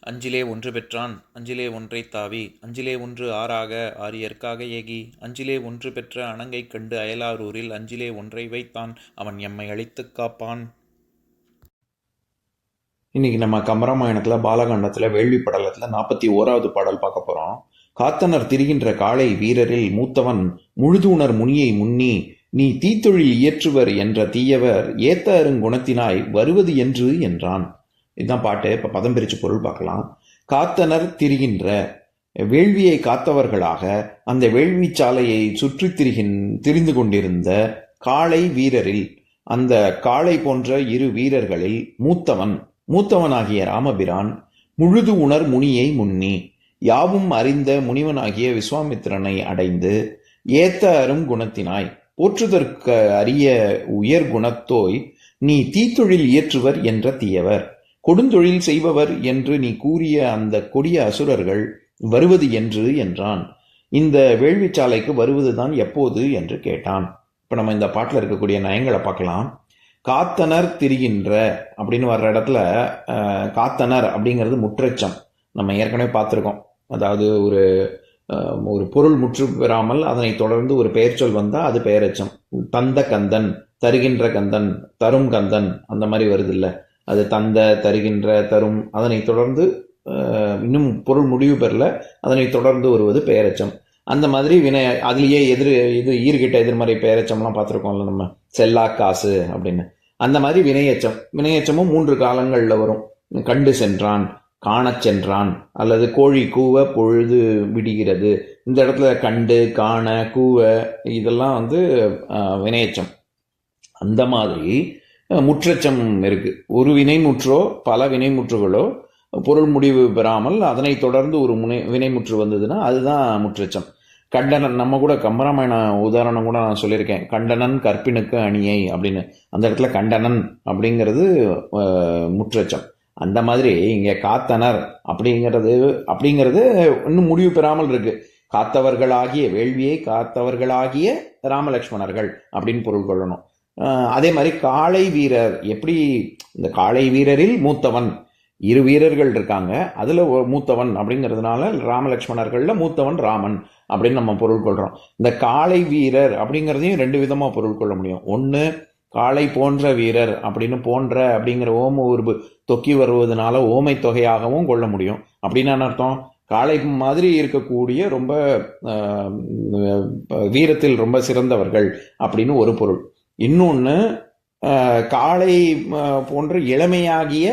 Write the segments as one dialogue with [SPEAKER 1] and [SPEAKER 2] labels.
[SPEAKER 1] அஞ்சிலே ஒன்று பெற்றான் அஞ்சிலே ஒன்றை தாவி அஞ்சிலே ஒன்று ஆறாக ஆரியற்காக ஏகி அஞ்சிலே ஒன்று பெற்ற அணங்கை கண்டு அயலாரூரில் அஞ்சிலே ஒன்றை வைத்தான் அவன் எம்மை அழித்துக் காப்பான்.
[SPEAKER 2] இன்னைக்கு நம்ம கம்பராமாயணத்தில் பாலகாண்டத்தில் வேள்வி படலத்துல நாற்பத்தி ஓராவது பாடல் பார்க்க போறோம். காத்தனர் திரிகின்ற காளை வீரரில் மூத்தவன் முழுதுணர் முனியை முன்னி நீ தீத்தொழில் இயற்றுவர் என்ற தீயவர் ஏத்த அருங்குணத்தினாய் வருவது என்று என்றான். இதுதான் பாட்டு. இப்போ பதம் பிரிச்சு பொருள் பார்க்கலாம். காத்தனர் திரிகின்ற வேள்வியை காத்தவர்களாக அந்த வேள்வி சாலையை சுற்றித் திரிகின் திரிந்து கொண்டிருந்த காளை வீரரில் அந்த காளை போன்ற இரு வீரர்களில் மூத்தவன் மூத்தவனாகிய ராமபிரான் முழுது உணர் முனியை முன்னி யாவும் அறிந்த முனிவனாகிய விஸ்வாமித்திரனை அடைந்து ஏத்த அரும் குணத்தினாய் போற்றுதற்கு அரிய உயர் குணத்தோய் நீ தீத்தொழில் இயற்றுவர் என்ற தீயவர். கொடுந்தொழில் செய்பவர் என்று நீ கூறிய அந்த கொடிய அசுரர்கள் வருவது என்று என்றான். இந்த வேள்விச்சாலைக்கு வருவதுதான் எப்போது என்று கேட்டான். இப்போ நம்ம இந்த பாட்டில் இருக்கக்கூடிய நயங்களை பார்க்கலாம். காத்தனர் திரிகின்ற அப்படின்னு வர்ற இடத்துல காத்தனர் அப்படிங்கிறது முற்றச்சம். நம்ம ஏற்கனவே பார்த்துருக்கோம். அதாவது ஒரு ஒரு பொருள் முற்று பெறாமல் அதனை தொடர்ந்து ஒரு பெயர்ச்சொல் வந்தால் அது பெயரச்சம். தந்த கந்தன் தருகின்ற கந்தன் தரும் கந்தன் அந்த மாதிரி வருது இல்லை. அது தந்த தருகின்ற தரும் அதனை தொடர்ந்து இன்னும் பொருள் முடிவு பெறல அதனை தொடர்ந்து வருவது பெயரச்சம் அந்த மாதிரி வினை அதுலேயே எதிர் இது ஈர்கிட்ட எதிர்மறை பெயரச்சம்லாம் பார்த்துருக்கோம்ல நம்ம செல்லா காசு அப்படின்னு. அந்த மாதிரி வினையச்சம். வினையச்சமும் மூன்று காலங்களில் வரும். கண்டு சென்றான் காணச் சென்றான் அல்லது கோழி கூவ பொழுது விடுகிறது. இந்த இடத்துல கண்டு காண கூவ இதெல்லாம் வந்து வினையச்சம். அந்த மாதிரி முற்றச்சம் இருக்குது ஒரு வினைமுற்றோ பல வினைமுற்றுகளோ பொருள் முடிவு பெறாமல் அதனை தொடர்ந்து ஒரு முனை வினைமுற்று வந்ததுன்னா அதுதான் முற்றச்சம். கண்டனன் நம்ம கூட கம்பராமாயண உதாரணம் கூட நான் சொல்லியிருக்கேன். கண்டனன் கற்பினுக்கு அணியை அப்படின்னு. அந்த இடத்துல கண்டனன் அப்படிங்கிறது முற்றச்சம். அந்த மாதிரி இங்கே காத்தனர் அப்படிங்கிறது அப்படிங்கிறது இன்னும் முடிவு பெறாமல் இருக்கு. காத்தவர்களாகிய வேள்வியை காத்தவர்களாகிய ராமலக்ஷ்மணர்கள் அப்படின்னு பொருள் கொள்ளணும். அதே மாதிரி காளை வீரர். எப்படி இந்த காளை வீரரில் மூத்தவன்? இரு வீரர்கள் இருக்காங்க. அதில் மூத்தவன் அப்படிங்கிறதுனால ராமலக்ஷ்மணர்களில் மூத்தவன் ராமன் அப்படின்னு நம்ம பொருள் கொள்கிறோம் இந்த காளை வீரர் அப்படிங்கிறதையும் ரெண்டு விதமாக பொருள் கொள்ள முடியும். ஒன்று காளை போன்ற வீரர் அப்படின்னு போன்ற அப்படிங்கிற ஓம உருபு தொக்கி வருவதனால ஓமை தொகையாகவும் கொள்ள முடியும். அப்படின்னு அர்த்தம்? காளை மாதிரி இருக்கக்கூடிய ரொம்ப வீரத்தில் ரொம்ப சிறந்தவர்கள் அப்படின்னு ஒரு பொருள். இன்னொன்று காளை போன்ற இளமையாகிய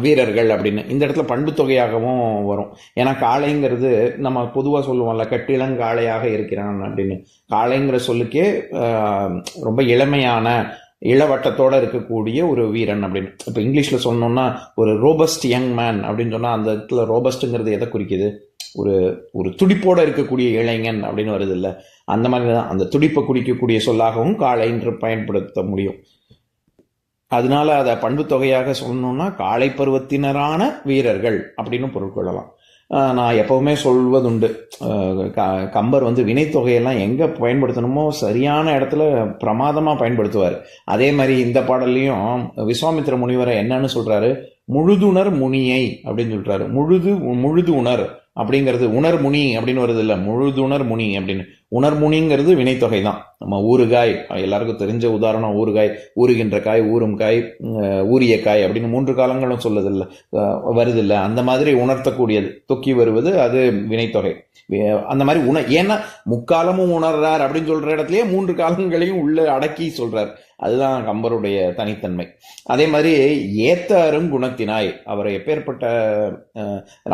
[SPEAKER 2] வீரர்கள் அப்படின்னு. இந்த இடத்துல பண்பு தொகையாகவும் வரும். ஏன்னா காளைங்கிறது நம்ம பொதுவாக சொல்லுவோம்ல கட்டிளங்காளையாக இருக்கிறான் அப்படின்னு. காளைங்கிற சொல்லுக்கே ரொம்ப இளமையான இளவட்டத்தோட இருக்கக்கூடிய ஒரு வீரன் அப்படின்னு. இப்போ இங்கிலீஷில் சொன்னோம்னா ஒரு ரோபஸ்ட் யங் மேன் அப்படின்னு சொன்னால் அந்த இடத்துல ரோபஸ்ட்டுங்கிறது எதை குறிக்குது? ஒரு ஒரு துடிப்போட இருக்கக்கூடிய இளைஞன் அப்படின்னு வருது இல்லை அந்த மாதிரி தான் அந்த துடிப்பை குறிக்கக்கூடிய சொல்லாகவும் காளை என்று பயன்படுத்த முடியும். அதனால அதை பண்பு தொகையாக சொல்லணும்னா காளை பருவத்தினரான வீரர்கள் அப்படின்னு பொருள் கொள்ளலாம். நான் எப்பவுமே சொல்வதுண்டு. க- கம்பர் வந்து வினைத்தொகையெல்லாம் எங்கே பயன்படுத்தணுமோ சரியான இடத்துல பிரமாதமாக பயன்படுத்துவார். அதே மாதிரி இந்த பாடல்லையும் விஸ்வாமித்திர முனிவரை என்னன்னு சொல்கிறாரு முழுதுணர் முனியை அப்படின்னு சொல்கிறாரு முழுது முழுது உணர் அப்படிங்கிறது உணர்முனி அப்படின்னு வருது இல்லை முழுதுணர் முனி அப்படின்னு. உணர்முனிங்கிறது வினைத்தொகை தான் நம்ம ஊறுகாய் எல்லாருக்கும் தெரிஞ்ச உதாரணம் ஊறுகாய் ஊறுகின்ற காய் ஊறும் காய் ஊரிய காய் அப்படின்னு மூன்று காலங்களும் சொல்லதில்லை. இல்ல அந்த மாதிரி உணர்த்தக்கூடியது. தொக்கி வருவது அது வினைத்தொகை. அந்த மாதிரி உண ஏன்னா முக்காலமும் உணர்றார் அப்படின்னு சொல்ற இடத்துலயே மூன்று காலங்களையும் உள்ள அடக்கி சொல்றார். அதுதான் கம்பருடைய தனித்தன்மை. அதே மாதிரி ஏத்தாரும் குணத்தினாய். அவர் எப்பேற்பட்ட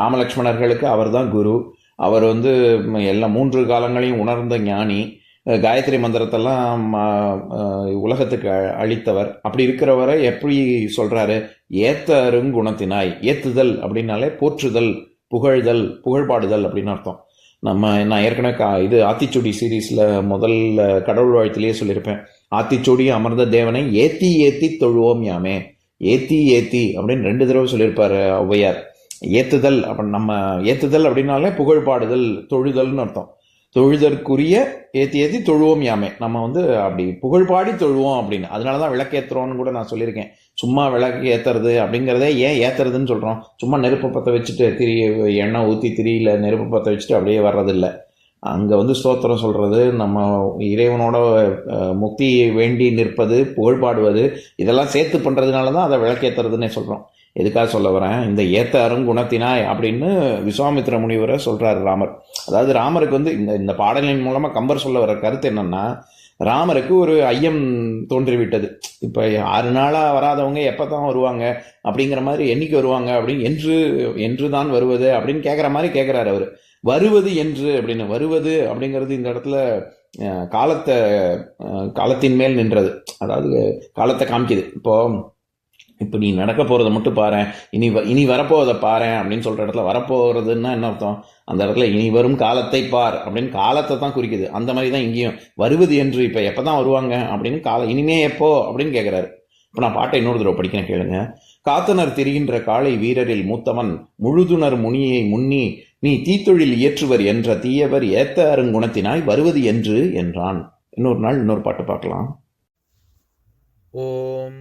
[SPEAKER 2] ராமலட்சுமணர்களுக்கு அவர்தான் குரு. அவர் வந்து எல்லா மூன்று காலங்களையும் உணர்ந்த ஞானி காயத்ரி மந்திரத்தெல்லாம் உலகத்துக்கு அ- அளித்தவர். அப்படி இருக்கிறவரை எப்படி சொல்கிறாரு ஏத்த அருங்குணத்தினாய் ஏத்துதல் அப்படின்னாலே போற்றுதல் புகழ்தல் புகழ்பாடுதல் அப்படின்னு அர்த்தம். நம்ம நான் ஏற்கனவே கா இது ஆத்திச்சூடி சீரீஸில் முதல்ல கடவுள் வாழ்த்திலேயே சொல்லியிருப்பேன். ஆத்திச்சூடி அமர்ந்த தேவனை ஏத்தி ஏத்தி தொழுவோம் யாமே. ஏத்தி ஏத்தி அப்படின்னு ரெண்டு தடவை சொல்லியிருப்பார் ஔவையார். ஏற்றுதல் அப்போ நம்ம ஏற்றுதல் அப்படின்னாலே புகழ் பாடுதல் தொழுதல்னு அர்த்தம். தொழுதற்குரிய ஏற்றி ஏற்றி தொழுவோம் யாமே. நம்ம வந்து அப்படி புகழ் பாடி தொழுவோம் அப்படின்னு. அதனால தான் விளக்கேத்துறோம்னு கூட நான் சொல்லியிருக்கேன். சும்மா விளக்கு ஏற்றுறது அப்படிங்கிறதே ஏன் ஏற்றுறதுன்னு சொல்கிறோம் சும்மா நெருப்பு பற்ற வச்சுட்டு திரி எண்ணெய் ஊற்றி திரியில நெருப்பு பற்ற வச்சுட்டு அப்படியே வர்றதில்லை. அங்கே வந்து ஸ்தோத்திரம் சொல்கிறது நம்ம இறைவனோட முக்தி வேண்டி நிற்பது புகழ் பாடுவது இதெல்லாம் சேர்த்து பண்ணுறதுனால தான் அதை விளக்கேற்றுறதுன்னே சொல்கிறோம் எதுக்காக சொல்ல வரேன்? இந்த ஏத்த அருங்குணத்தினாய் அப்படின்னு விஸ்வாமித்ர முனிவரை சொல்கிறார் ராமர். அதாவது ராமருக்கு வந்து இந்த இந்த பாடலின் மூலமாக கம்பர் சொல்ல வர கருத்து என்னென்னா ராமருக்கு ஒரு ஐயம் தோன்றிவிட்டது. இப்போ ஆறு நாளாக வராதவங்க எப்போ தான் வருவாங்க? அப்படிங்கிற மாதிரி என்றைக்கு வருவாங்க? அப்படின்னு என்று என்று தான் வருவது அப்படின்னு கேட்குற மாதிரி கேட்குறாரு அவர். வருவது என்று அப்படின்னு வருவது அப்படிங்கிறது இந்த இடத்துல காலத்தை காலத்தின் மேல் நின்றது. அதாவது காலத்தை காமிக்குது. இப்போது இப்போ நீ நடக்க போகிறத மட்டும் பாரேன் இனி வ- இனி வரப்போவதை பாரு அப்படின்னு சொல்கிற இடத்துல வரப்போகிறதுன்னா என்ன அர்த்தம்? அந்த இடத்துல இனி வரும் காலத்தை பார் அப்படின்னு காலத்தை தான் குறிக்குது. அந்த மாதிரி தான் இங்கேயும் வருவது என்று இப்போ எப்போ தான் வருவாங்க அப்படின்னு கால இனிமே எப்போ அப்படின்னு கேட்குறாரு இப்போ நான் பாட்டை இன்னொரு தடவை படிக்கிறேன் கேளுங்க. காத்தனர் திரிகின்ற காளை வீரரில் மூத்தவன் முழுதுணர் முனியை முன்னி நீ தீத்தொழில் இயற்றுவர் என்ற தீயவர் ஏத்த அருங்குணத்தினாய் வருவது என்று என்றான். இன்னொரு நாள் இன்னொரு பாட்டு பார்க்கலாம்.
[SPEAKER 1] ஓம்